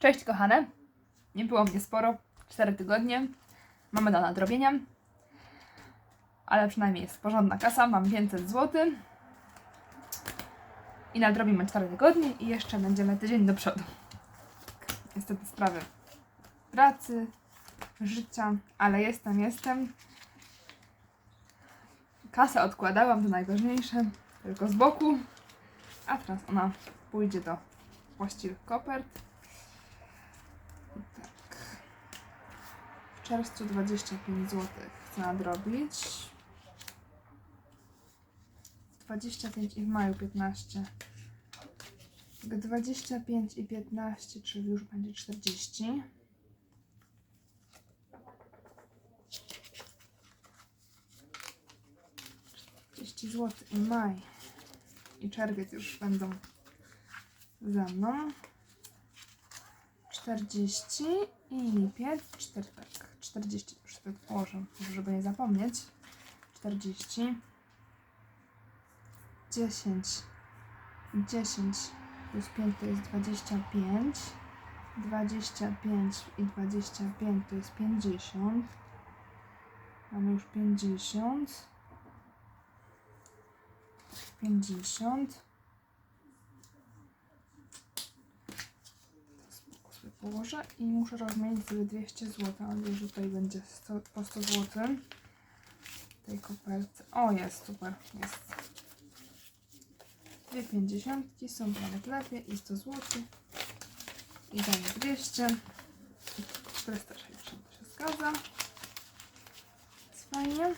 Cześć kochane. Nie było mnie sporo. 4 tygodnie. Mamy do nadrobienia. Ale przynajmniej jest porządna kasa. Mam 500 zł. I nadrobimy 4 tygodnie i jeszcze będziemy tydzień do przodu. Niestety sprawy pracy, życia, ale jestem, jestem. Kasę odkładałam, to najważniejsze, tylko z boku. A teraz ona pójdzie do właściwych kopert. I tak. W czerwcu 25 zł chcę nadrobić. 25 i w maju 15. 25 i 15, czyli już będzie 40. zł i maj i czerwiec już będą za mną. 40 i lipiec, 4, tak, 40 już sobie położę, żeby nie zapomnieć. 40 10 10 plus 5 to jest 25 25 i 25 to jest 50 mamy już 50 50 sobie położę i muszę rozmienić sobie 200 zł. Mam nadzieję, że tutaj będzie 100, po 100 zł tej koperty. O, jest, super, jest. Dwie pięćdziesiątki są nawet lepiej i 100 zł. I daję 200. I 460 się zgadza. Jest fajnie.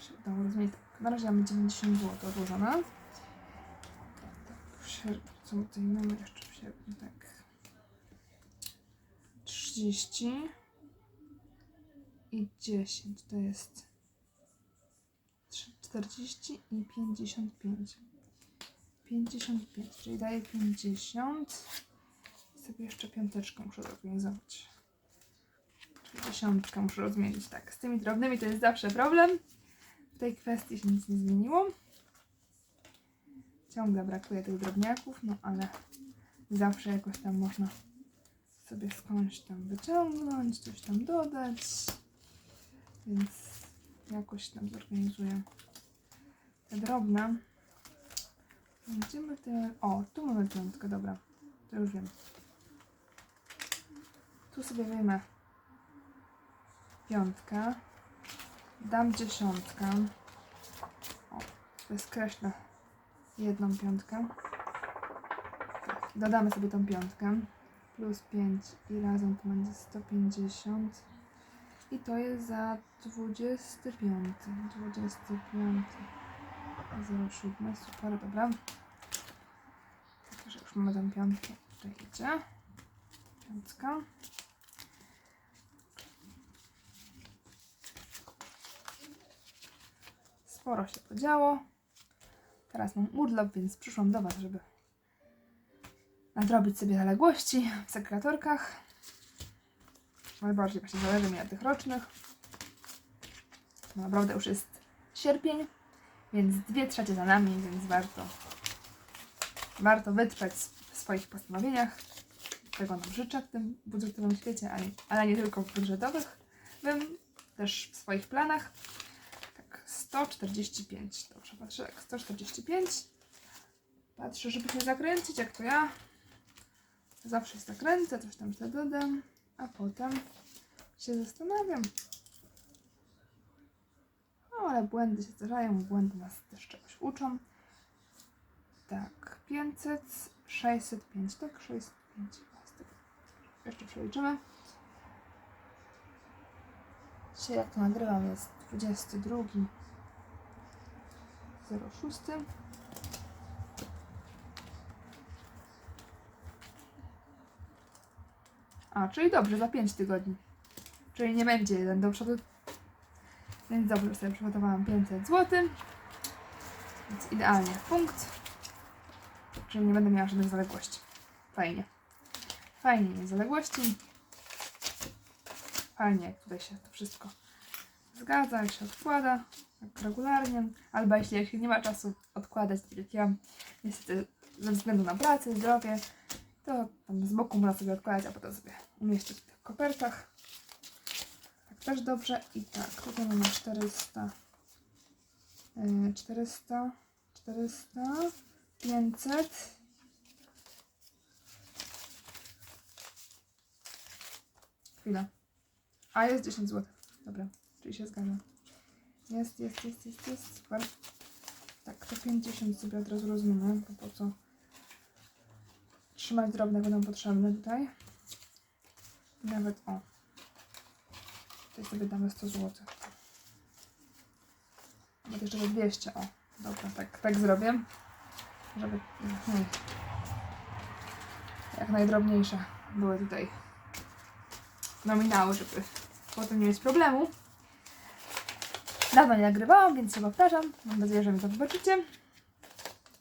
Się udało rozmienić. Na razie mamy 90 zł odłożone. Tak, sierpniu, co tutaj mamy jeszcze tak. 30 i 10 to jest 3, 40 i 55. 55, czyli daje 50. I sobie jeszcze piąteczkę muszę zorganizować. Czyli dziesiątkę muszę rozmienić. Tak, z tymi drobnymi to jest zawsze problem. W tej kwestii się nic nie zmieniło. Ciągle brakuje tych drobniaków, no ale zawsze jakoś tam można sobie skądś tam wyciągnąć, coś tam dodać. Więc jakoś tam zorganizuję te drobne. Gdzie my te... O, tu mamy piątkę, dobra. To już wiem. Tu sobie wyjmę piątkę. Dam dziesiątkę. O, to skreślę jedną piątkę. Dodamy sobie tą piątkę. Plus 5 i razem to będzie 150. I to jest za 25. 25. 07. Super, dobra. Także już mamy tą piątkę. Tutaj idzie. Piątka. Sporo się podziało. Teraz mam urlop, więc przyszłam do Was, żeby nadrobić sobie zaległości w sekretorkach. Najbardziej właśnie zależy mi na tych rocznych. No naprawdę już jest sierpień, więc dwie trzecie za nami, więc warto warto wytrwać w swoich postanowieniach. Tego nam życzę w tym budżetowym świecie, ale nie tylko w budżetowych, bym też w swoich planach. Tak, 145. Dobrze, patrzę, tak, 145. Patrzę, żeby się zakręcić, jak to ja. Zawsze się zakręcę, coś tam sobie dodam, a potem się zastanawiam. No, ale błędy się zdarzają, błędy nas też czegoś uczą. Tak, 500, 605, tak, 605. Jeszcze przeliczymy. Dzisiaj jak to nagrywam jest 22 06. A, czyli dobrze, za 5 tygodni. Czyli nie będzie jeden do przodu. Więc dobrze, sobie przygotowałam 500 zł. Więc idealnie punkt. Czyli nie będę miała żadnych zaległości. Fajnie. Fajnie, nie zaległości. Fajnie, jak tutaj się to wszystko zgadza, jak się odkłada, tak regularnie. Albo jeśli się nie ma czasu odkładać, tak jak ja, niestety ze względu na pracę, zdrowie, To tam z boku można sobie odkładać, a potem sobie umieścić w tych kopertach. Tak też dobrze. I tak, tutaj mamy 400, yy, 400, 400, 500. Chwila. A jest 10 zł. Dobra, czyli się zgadza. Jest, jest, jest, jest, jest. Super. Tak, to 50 sobie od razu rozumiem, bo po co trzymać drobne będą potrzebne tutaj. Nawet o. Tutaj sobie damy 100 zł. Nawet jeszcze za 200, o. Dobra, tak, tak zrobię. Żeby hmm, jak najdrobniejsze były tutaj nominały, żeby potem nie mieć problemu. Dawno nie nagrywałam, więc się powtarzam. Mam nadzieję, że mi to wybaczycie.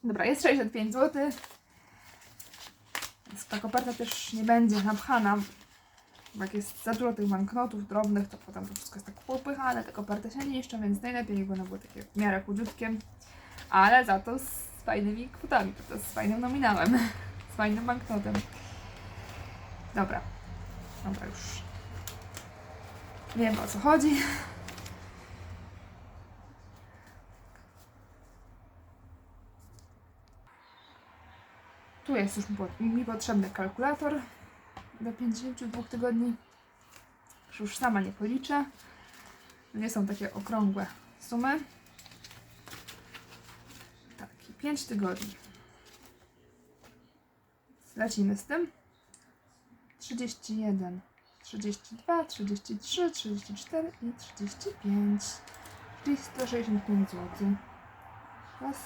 Dobra, jest 65 zł. Ta koperta też nie będzie napchana. Bo jak jest za dużo tych banknotów drobnych, to potem to wszystko jest tak popychane, te koperty się niszczą, więc najlepiej jakby one były takie w miarę chudziutkie. Ale za to z fajnymi kwotami, to z fajnym nominałem. Z fajnym banknotem. Dobra. Dobra, już wiem o co chodzi. Tu jest już mi po- mi potrzebny kalkulator do 52 tygodni. Już sama nie policzę. Nie są takie okrągłe sumy. Tak, i 5 tygodni. Lecimy z tym. 31, 32, 33, 34 i 35. Czyli 165 zł. Raz,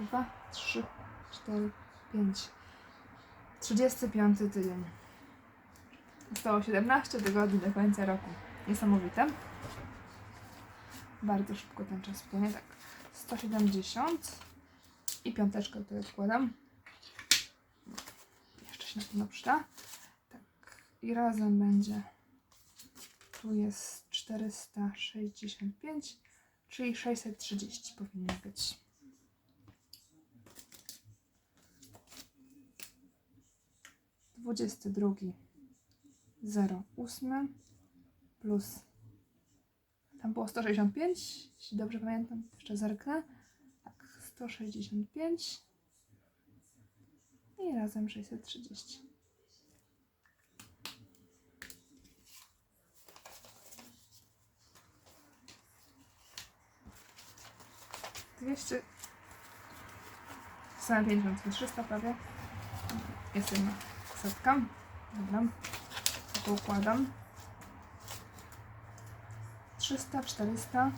dwa, trzy, cztery, pięć. 35 tydzień. Zostało 17 tygodni do końca roku. Niesamowite. Bardzo szybko ten czas płynie. Tak, 170 i piąteczkę tutaj odkładam. Jeszcze się na pewno przyda. Tak, i razem będzie. Tu jest 465, czyli 630 powinno być. Dwudziesty drugi, zero ósmy, plus tam było 165, jeśli dobrze pamiętam, jeszcze zerknę. Tak, 165 i razem 630. Dwieście. Same 50, 300 prawie. Jest jedna setka. Dobra. To układam. 300, 400,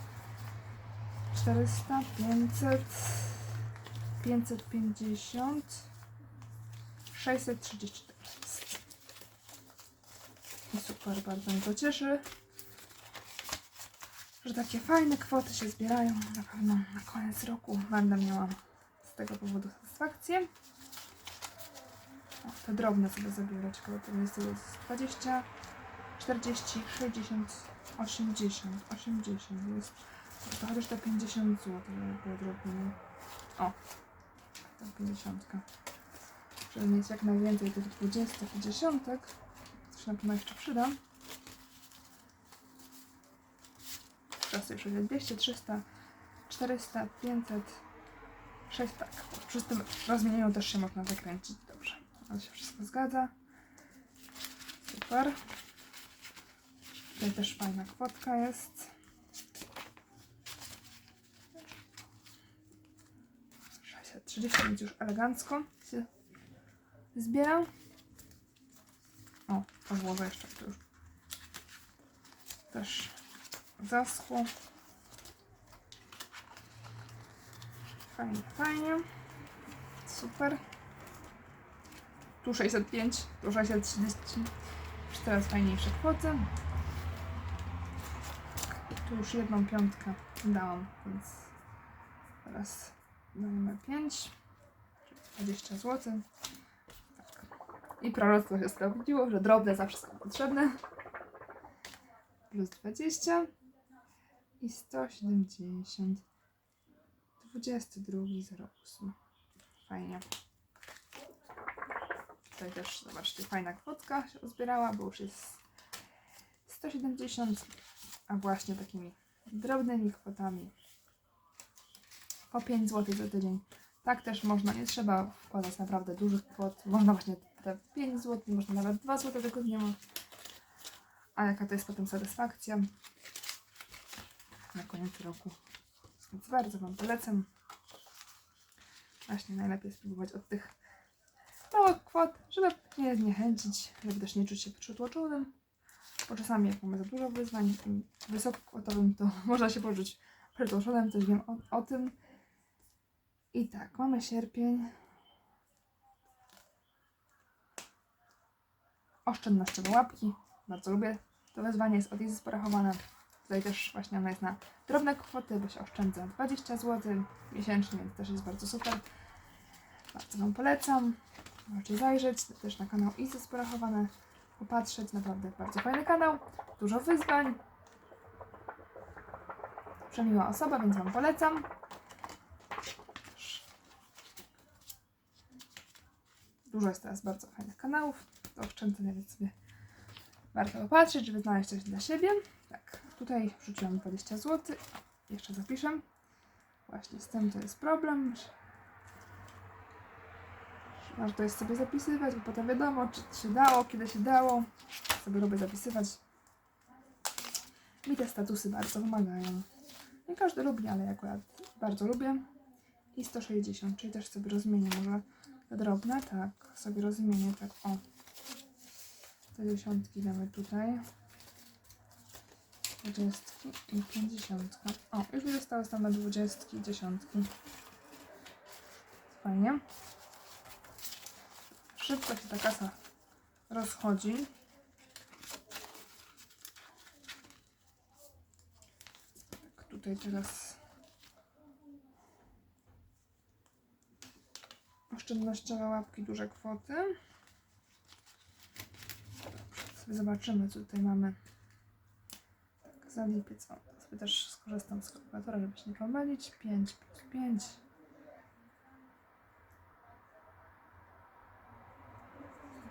400, 500, 550, 634 jest. I super, bardzo mnie to cieszy, że takie fajne kwoty się zbierają. Na pewno na koniec roku będę miała z tego powodu satysfakcję. Te drobne sobie zabierać, koło to jest 20, 40, 60, 80, 80 jest. To chociaż te 50 zł, było drobne. O, ta 50. Żeby mieć jak najwięcej tych 20 i dziesiątek, co się na pewno jeszcze przyda. Sobie przejdę 200, 300, 400, 500, 6, tak. Przy tym rozmienieniu też się można zakręcić. Dobrze, ale się wszystko zgadza. Super. Tutaj też fajna kwotka jest. 630, więc już elegancko się zbiera. O, podłoga jeszcze tu już też zaschło. Fajnie, fajnie. Super. Tu 605, tu 630. Już teraz fajniejsze kwoty. Tu już jedną piątkę dałam, więc teraz dajemy 5, czyli 20 zł. Tak. I proroctwo się sprawdziło, że drobne zawsze są potrzebne. Plus 20 i 170. 22.08. Fajnie. Tutaj też, zobaczcie, fajna kwotka się uzbierała, bo już jest 170, a właśnie takimi drobnymi kwotami po 5 zł za tydzień. Tak też można, nie trzeba wkładać naprawdę dużych kwot. Można właśnie te 5 zł, można nawet 2 zł tygodniowo. A jaka to jest potem satysfakcja na koniec roku. Więc bardzo Wam polecam. Właśnie najlepiej spróbować od tych małych kwot, żeby nie zniechęcić, żeby też nie czuć się przytłoczonym. Bo czasami jak mamy za dużo wyzwań tym wysokokwotowym, to można się poczuć przytłoczonym, też wiem o, o tym. I tak, mamy sierpień. Oszczędnościowe łapki. Bardzo lubię to wezwanie, jest od Izy sporachowane. Tutaj też właśnie ona jest na drobne kwoty, bo się oszczędza 20 zł miesięcznie, więc też jest bardzo super. Bardzo Wam polecam. Możecie zajrzeć też na kanał Izy sporachowane, popatrzeć. Naprawdę bardzo fajny kanał, dużo wyzwań. Przemiła osoba, więc Wam polecam. Dużo jest teraz bardzo fajnych kanałów do oszczędzania, więc sobie warto popatrzeć, żeby znaleźć coś dla siebie. Tak, tutaj wrzuciłam 20 zł. Jeszcze zapiszę. Właśnie z tym to jest problem. Warto jest sobie zapisywać, bo potem wiadomo, czy się dało, kiedy się dało. Sobie lubię zapisywać. Mi te statusy bardzo pomagają. Nie każdy lubi, ale ja akurat bardzo lubię. I 160, czyli też sobie rozmienię może drobne, tak, sobie rozmienię, tak, o. Te dziesiątki damy tutaj. Dwudziestki i pięćdziesiątka. O, już mi zostały same dwudziestki i dziesiątki. Fajnie. Szybko się ta kasa rozchodzi. Tak, tutaj teraz oszczędnościowe łapki, duże kwoty. Dobrze, zobaczymy, co tutaj mamy. Tak, za lipiec. O, sobie też skorzystam z kalkulatora, żeby się nie pomylić. 5 plus 5.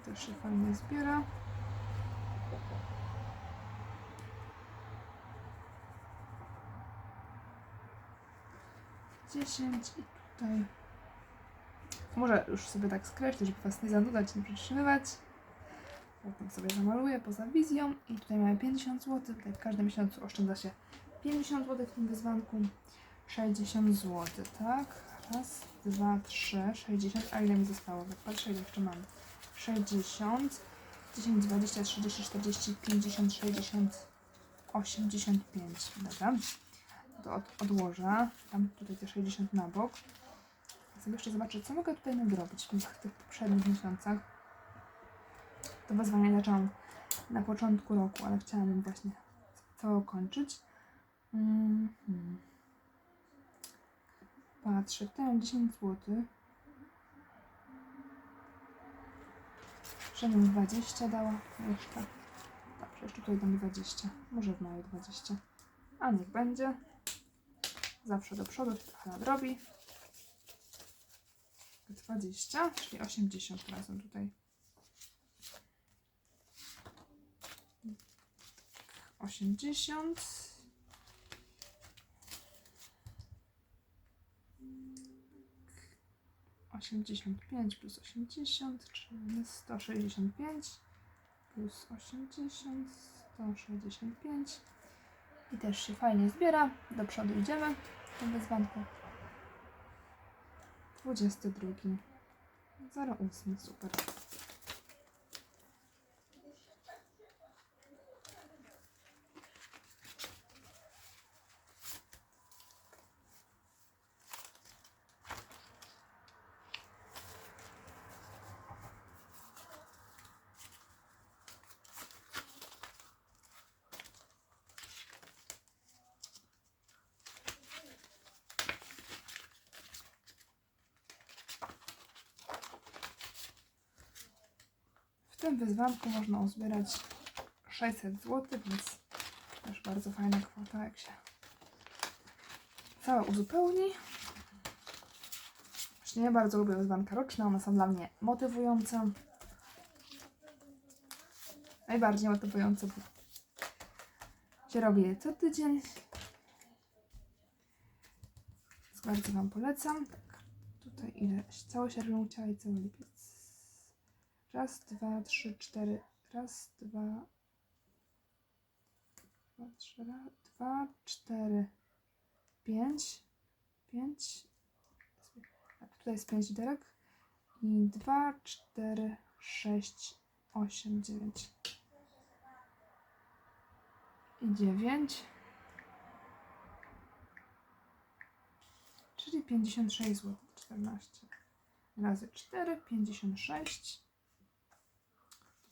Też się fajnie zbiera. Dziesięć i tutaj może już sobie tak skreślę, żeby Was nie zanudzać, nie przytrzymywać. Potem sobie zamaluję poza wizją. I tutaj mamy 50 zł. Tutaj w każdym miesiącu oszczędza się 50 zł w tym wyzwanku. 60 zł, tak? Raz, dwa, trzy, 60. A ile mi zostało? Patrzę, ile jeszcze mam. 60, 10, 20, 30, 40, 50, 60, 85. Dobra. To od, odłożę. Tam tutaj te 60 na bok sobie jeszcze zobaczę, co mogę tutaj nadrobić w tych, poprzednich miesiącach. To wezwanie zaczęłam na początku roku, ale chciałabym właśnie to kończyć. Mm -hmm. Patrzę, tutaj mam 10 Żebym 20 dała jeszcze. Dobrze, jeszcze tutaj dam 20. Może w maju 20. A niech będzie. Zawsze do przodu trochę nadrobi. 20, czyli 80 razem tutaj. 80. Osiemdziesiąt pięć plus osiemdziesiąt, czyli sto sześćdziesiąt pięć plus osiemdziesiąt, sto sześćdziesiąt pięć. I też się fajnie zbiera. Do przodu idziemy tym wyzwanku. 22. 08. Super. Tym wyzwanku można uzbierać 600 zł, więc też bardzo fajna kwota, jak się całe uzupełni. Właśnie ja bardzo lubię wyzwanka roczne, one są dla mnie motywujące. najbardziej motywujące, bo się robi je co tydzień. Więc Bardzo Wam polecam. Tak, tutaj ile? Cały sierpień ciała i cały lipiec. Raz, dwa, trzy, cztery. Raz, dwa, dwa, trzy, raz, dwa, cztery, pięć, pięć. Tak, tutaj jest pięć literek. I dwa, cztery, sześć, osiem, dziewięć. I dziewięć. Czyli 56 zł 14 razy 4, 56. Tu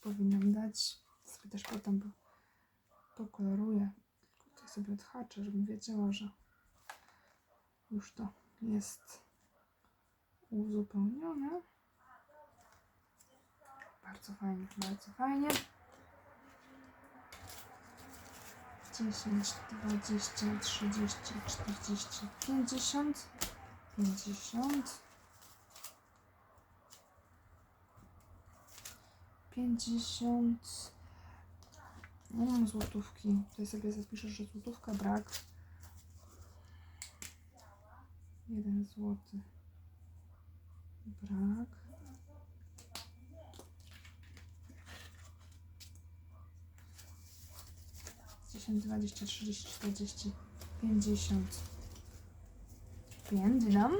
powinnam dać. Sobie też potem po- pokoloruję. Tutaj sobie odhaczę, żebym wiedziała, że już to jest uzupełnione. Bardzo fajnie, bardzo fajnie. 10, 20, 30, 40, 50, 50, 50. Nie mam złotówki. Tutaj sobie zapiszę, że złotówka brak. Jeden złoty. Brak. Dziesięć, dwadzieścia, trzydzieści, czterdzieści, pięćdziesiąt. Pięć dam.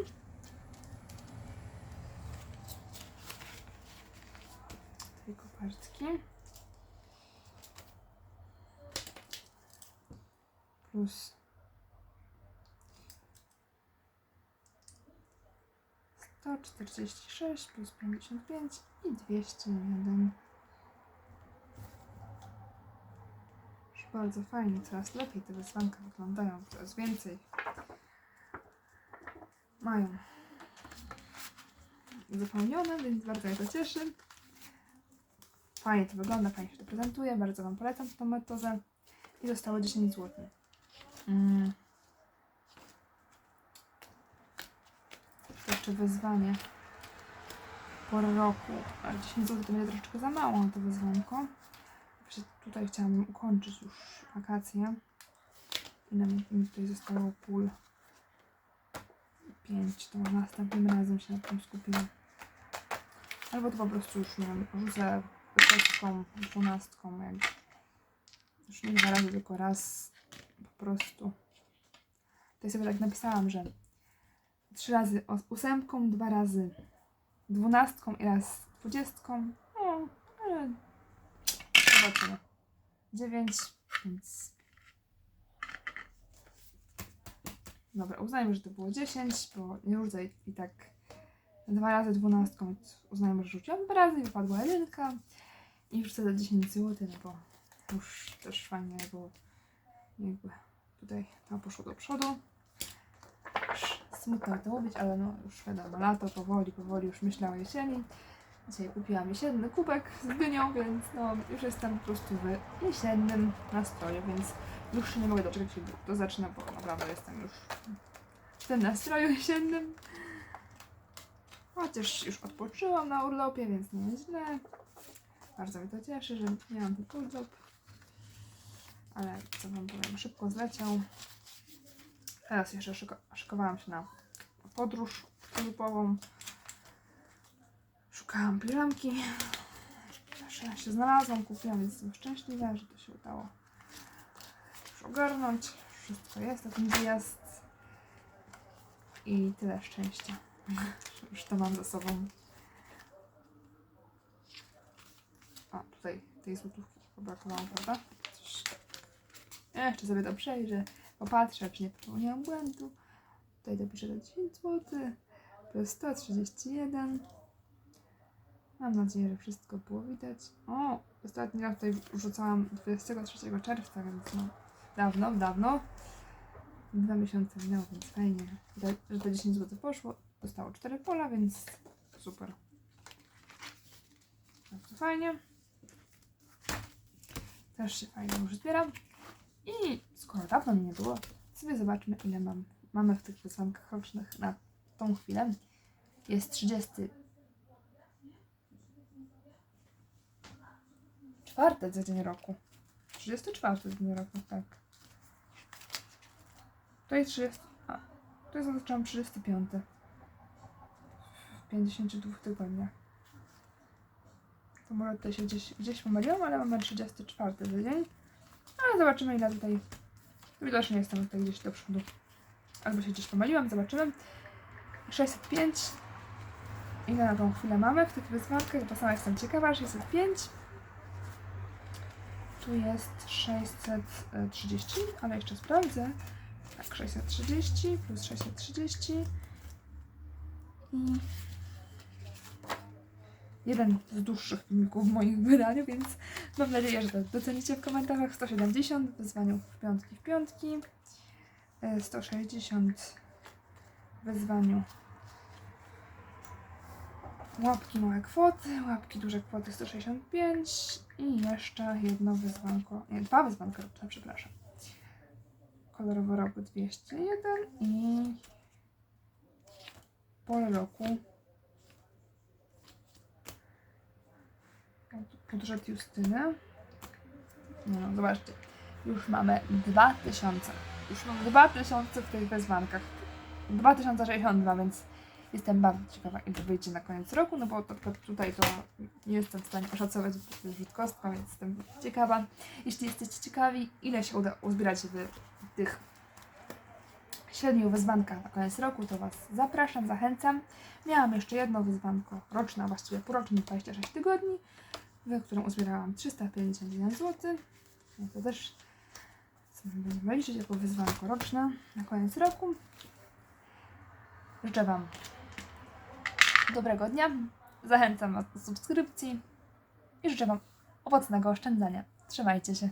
Kopertki. Plus 146 plus 55 i 201. Już bardzo fajnie, coraz lepiej te wyzwanka wyglądają, coraz więcej mają zapełnione, więc bardzo mnie to cieszy. Fajnie to wygląda, fajnie się to prezentuje, bardzo Wam polecam tą metodę. I zostało 10 zł. Mm. Jeszcze wyzwanie po roku. Ale 10 zł to będzie troszeczkę za mało na to wyzwanko. Właśnie tutaj chciałam ukończyć już wakacje. I nam mi tutaj zostało pól 5. To następnym razem się na tym skupimy. Albo to po prostu już nie wiem, rzucę kostką, dwunastką, jak już nie dwa razy, tylko raz po prostu. Tutaj sobie tak napisałam, że trzy razy ósemką, dwa razy dwunastką i raz dwudziestką. No, ale zobaczymy. Dziewięć, więc... Dobra, uznajmy, że to było 10, bo nie rzucę i, tak dwa razy dwunastką, uznajmy, że rzuciłam dwa razy i wypadła jedynka. I rzucę za 10 zł, no bo już też fajnie, bo jakby tutaj to poszło do przodu. Smutno to mówić, ale no już wiadomo, lato powoli, powoli już myślę o jesieni. Dzisiaj kupiłam jesienny kubek z dynią, więc no już jestem po prostu w jesiennym nastroju, więc już nie mogę doczekać, kiedy to zaczyna, bo naprawdę jestem już w tym nastroju jesiennym. Chociaż już odpoczyłam na urlopie, więc nie jest źle. Bardzo mnie to cieszy, że miałam ten urlop. Ale co wam powiem, szybko zleciał. Teraz jeszcze szyko- szykowałam się na podróż urlopową. Szukałam piżamki. Na szczęście znalazłam, kupiłam, więc jestem szczęśliwa, że to się udało już ogarnąć. Wszystko jest na ten wyjazd. I tyle szczęścia. Już to mam za sobą. A, tutaj tej złotówki brakowało, prawda? Coś... Jeszcze sobie to przejrzę, popatrzę, czy nie popełniłam błędu. Tutaj dopiszę do 10 zł plus 131. Mam nadzieję, że wszystko było widać. O, ostatni raz tutaj wrzucałam 23 czerwca, więc no dawno, dawno. Dwa miesiące minęło, więc fajnie, że to 10 zł poszło. Zostało 4 pola, więc super. Bardzo fajnie. Też się fajnie już zbieram. I skoro dawno mnie nie było, sobie zobaczmy ile mam. Mamy w tych wyzwankach rocznych na tą chwilę. Jest 30 34 za dzień roku. 34 za dzień roku, tak. To jest 30. A, to jest zaznaczam 35. W 52 tygodniach. To może tutaj się gdzieś, gdzieś pomyliłam, ale mamy 34 za dzień. Ale zobaczymy ile tutaj. Widocznie jestem tutaj gdzieś do przodu. Albo się gdzieś pomyliłam, zobaczymy. 605. Ile na tą chwilę mamy w tych wyzwankach? Bo sama jestem ciekawa. 605. Tu jest 630, ale jeszcze sprawdzę. Tak, 630 plus 630 i jeden z dłuższych filmików w moich wydaniu, więc mam nadzieję, że to docenicie w komentarzach. 170 w wyzwaniu w piątki w piątki, e, 160 w wyzwaniu łapki małe kwoty, łapki duże kwoty 165 i jeszcze jedno wyzwanko, nie, dwa wyzwanka przepraszam. Kolorowo roku 201 i pole roku budżet Justyny. No, zobaczcie, już mamy 2000. Już mamy 2000 w tych wezwankach. 2062, więc jestem bardzo ciekawa, ile wyjdzie na koniec roku, no bo na przykład tutaj to nie jestem w stanie oszacować, bo to jest więc jestem ciekawa. Jeśli jesteście ciekawi, ile się uda uzbierać w tych siedmiu wyzwankach na koniec roku, to Was zapraszam, zachęcam. Miałam jeszcze jedno wyzwanko roczne, a właściwie półroczne, 26 tygodni, w którym uzbierałam 351 zł. To też sobie będziemy liczyć jako wyzwanko roczne na koniec roku. Życzę Wam dobrego dnia. Zachęcam Was do subskrypcji i życzę Wam owocnego oszczędzania. Trzymajcie się.